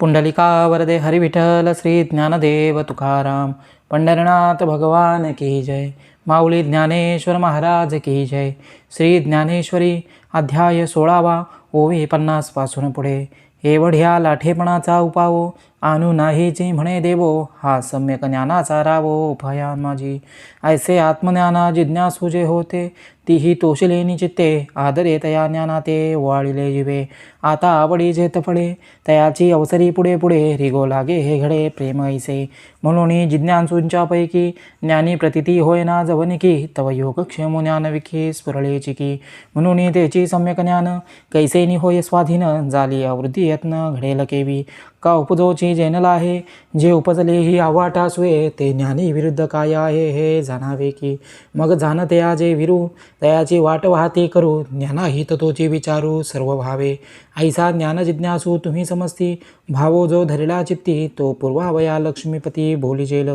पुंडलिका वरदे हरिविठ्ठल श्री ज्ञानदेव तुकाराम पंढरनाथ भगवान की जय माऊली ज्ञानेश्वर महाराज की जय श्री ज्ञानेश्वरी अध्याय सोळावा ओवी पन्नासपासून पुढे. एवढ्या लाठेपणाचा उपावो आणू नाहीची म्हणे देवो हा सम्यक ज्ञानाचा रावो उपाया माझी. ऐसे आत्मज्ञाना जिज्ञासु जे होते तीही तोषलेनी चित्ते आदरे तया ज्ञाना ते वाळिले जिवे. आता आवडी जे तयाची अवसरी पुढे पुढे रिगो लागे हे घडे प्रेम ऐसे. म्हणून जिज्ञासूंच्यापैकी ज्ञानी प्रतिती होय ना जवनिकी तव योगक्षेम ज्ञानविखी स्फुरळेची की म्हणून त्याची सम्यक ज्ञान कैसेनी होय स्वाधीन झाली आवृत्ती यत्न घडेल केवी. का उपजोची जेनला आहे जे उपजले ही आवाटा सुये ते ज्ञानी विरुद्ध काय आहे हे जाणावे की? मग जाणते जे विरू दयाची वाट वाहती करू ज्ञानाहित तोची विचारू सर्व भावे ऐसा ज्ञान जिज्ञासू तुम्ही समजती भावो जो धरला चित्ती तो पूर्वावया लक्ष्मीपती भोलिजेल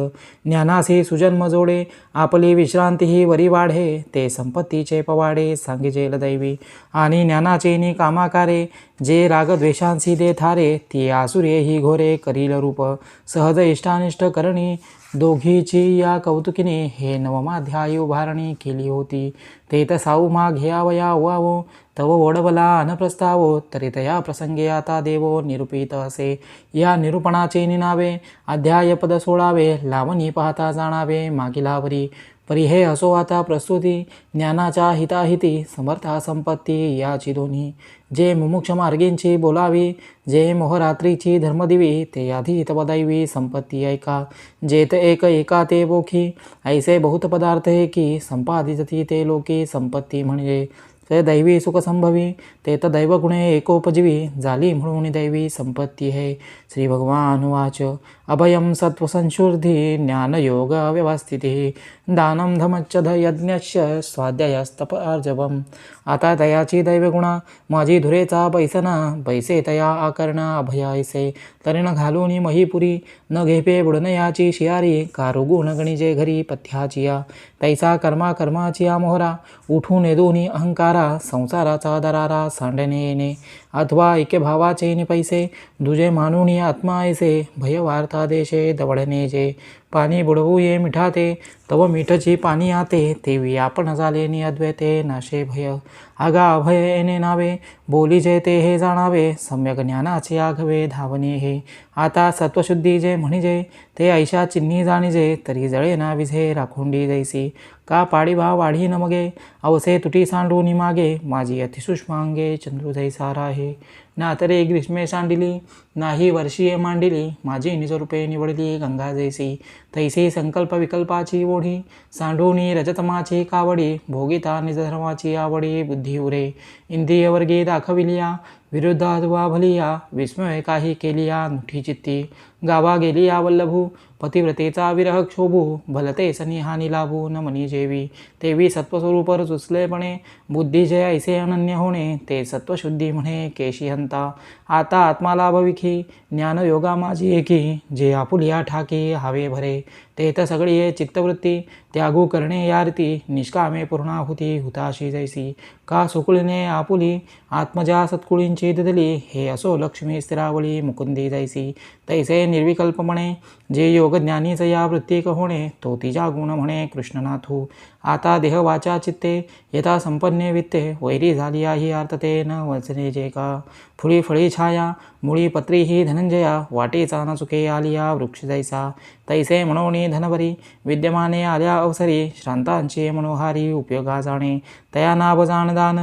ज्ञानासे सुजन्म जोडे आपली विश्रांती ही वरी वाढे ते संपत्तीचे पवाडे सांगिजेल दैवी. आणि ज्ञानाचे नि कामाकारे जे रागद्वेषांसी दे थारे ती आसुरे ही घोरे करील रूप सहज इष्टानिष्ट करणी दोघीची या कौतुकीने हे नवमाध्याय उभारणी केली होती ते तर साऊ मा घ्यावया वावो तव ओढवला अनप्रस्तावो तरी तया प्रसंगे आता देवो निरूपित असे या निरूपणाचे निनावे अध्यायपद सोळावे लावणी पाहता जाणावे मागिलावरी परी हे असो आता प्रस्तुती ज्ञानाच्या हिताहिती समर्था संपत्ती याची दोन्ही. जे मुमुक्ष मार्गींची बोलावी जे मोहरात्रीची धर्मदिवी ते आधी हितपदैवी संपत्ती ऐका. जेत एक एका ते बोखी ऐसे बहुत पदार्थ हे की संपादितती ते लोकी संपत्ती म्हणजे ते दैवी सुखसंभवी ते तर दैवगुणे एकोपजीवी झाली म्हणून दैवी संपत्ती हे. श्री भगवान वाच अभयं सत्त्वसंशुद्धी ज्ञानयोग व्यवस्थिती। दानं धमच्च यज्ञस्य स्वाध्यायस्तप अर्जवम आता तयाची दैवगुणा माझी धुरेचा पैसना पैसे तया आकरणा अभयायसे। तरीन घालून महीपुरी न घेपे बुडनयाची शियारी कारुगुण गणिजे घरी पथ्याचिया तैसा कर्मा कर्माचिया मोहरा उठून येदोनी अहंकारा संसाराचा दरारा सांडणे येणे अथवा ऐक्य भावाचे नि पैसे दुजे मानुनी आत्मा ऐसे भयवार्ता देशे दवडणे जे पाणी बुडवू ये मिठाते तव मिठची पाणी आते तेवी आपण झाले नि अद्वैते नाशे भय. आगा अभय येणे नावे बोली जे ते हे जाणावे सम्यक ज्ञानाचे आघवे धावणे हे. आता सत्वशुद्धी जे म्हणजे ते ऐशा चिन्ही जाणीजे तरी जळे ना विझे राखुंडी जैसी. का पाडीभा वाढी न मगे अवसे तुटी सांडूनी मागे. माझी अतिसुष्मांगे चंद्रू जैसा राहे ना तरे ग्रीष्मे सांडिली नाही वर्षीये मांडिली. माझी निजरूपे निवडली गंगा जैसी. तैसी संकल्प विकल्पाची ओढी सांडूनी रजतमाची कावडी. भोगिता निजधर्माची आवडी बुद्धी उरे. इंद्रियवर्गी दाखविलिया विरुद्ध अथवा भलिया विस्मय काही केलिया नुठी चित्ती गावा गेलिया वल्लभू. पतिव्रतेचा विरह क्षोभू भलते सनिहानी लाभू न मनी जेवी। तेवी सत्वस्वरूपर सुचलेपणे बुद्धी जे ऐसे अनन्य होणे ते सत्वशुद्धी म्हणे केशिहंता आता आत्मालाभ विखी ज्ञानयोगा माझी एकी जे आपुलिया ठाकी हवे भरे। ते तर सगळी चित्तवृत्ती त्यागू करणे यारती निष्कामे पूर्णाहुती हुताशी जैसी। का सुकुळीने आपुली आत्मजा सत्कुळींची दिदली हे असो लक्ष्मी स्थिरावळी मुकुंदी जैसी। तैसे निर्विकल्पपणे जे योग योगज्ञानीच या वृत्तीक होणे तो तिजा गुण म्हणे कृष्णनाथू। आता देह वाचा चित्ते यथा संपन्ने वित्ते वैरी झाली ही अर्थते न वचने जे का। फुळी फळी छाया मुळी पत्री ही धनंजया वाटेचा न चुके आलिया वृक्ष जैसा। तैसे मनोनी धनवरी विद्यमाने आल्या अवसरी श्रांतांचे मनोहारी उपयोगा जाणे। तया नाभ जाणदान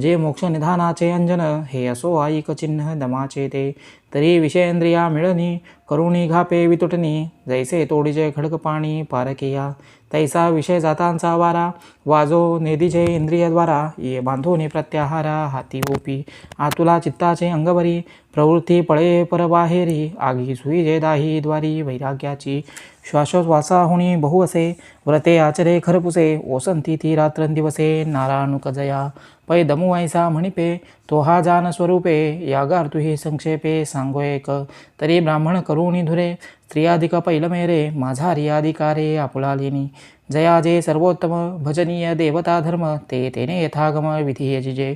जे मोक्ष निधानाचे अंजन हे असो आईक चिन्ह दमाचे ते तरी विषयेंद्रिया मिळणी करुणी घापे वितुटनी. जैसे तोडीजे खडक पाणी पारकिया तैसा विषय जातांचा वारा वाजो नेदीचे इंद्रियद्वारा ये बांधोने प्रत्याहारा हाती ओपी आतुला चित्ताचे अंगभरी प्रवृत्ती पळे परबाहेरी आगी सुई जे दाही द्वारी वैराग्याची श्वासोश्वासाहुनी बहु असे व्रते आचरे खरपुसे ओसंती ती रात्रंदिवसे नारानुकजया पै दमू ऐसा म्हणिपे तो हा जान स्वरूपे यागार तुही संक्षेपे सांगो एक तरी ब्राह्मण करुणी धुरे स्त्रियाधिक पैलमेरे माझा रियाधिकारे आपुलालिनी जया जे सर्वोत्तम भजनीय देवता धर्म ते तेने यथागम विधी यजिजे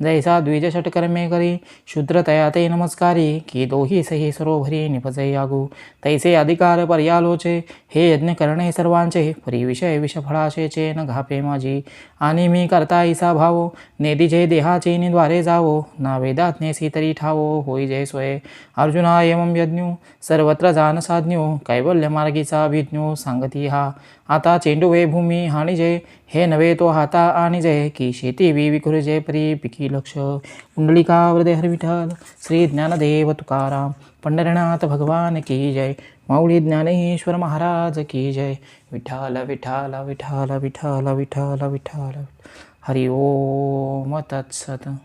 जैसा द्विज षटकर्मे करी शूद्रतया ते नमस्कारी की दोही सही सरोभरी निपजय यागू। तैसे अधिकार पर्यालोचे हे यज्ञ करणे सर्वांचे परी विषय विषफळाशेचे न घापे माझी आणि मी करता ऐसा भावो नेदिजे देहाचे निद्वारे जावो ना वेदात नेसी तरी ठावो होई जय सोय। अर्जुना एवं यज्ञो सर्वत्र जान साधन्यो कैवल्य मार्गीचा अभिज्ञो सांगती हा। आता चेंडू वे भूमी हानी जय हे नव्हे तो हाता आणि जय की शेती वी विखुरजे परी पिकी लक्ष कुंडलिका हर विठ्ठल श्री ज्ञानदेव तुकाराम पंढरनाथ भगवान की जय माऊली ज्ञानेश्वर महाराज की जय। विठाल विठाल विठाल विठ्ठल विठाल विठाल हरि ओम तत्सत।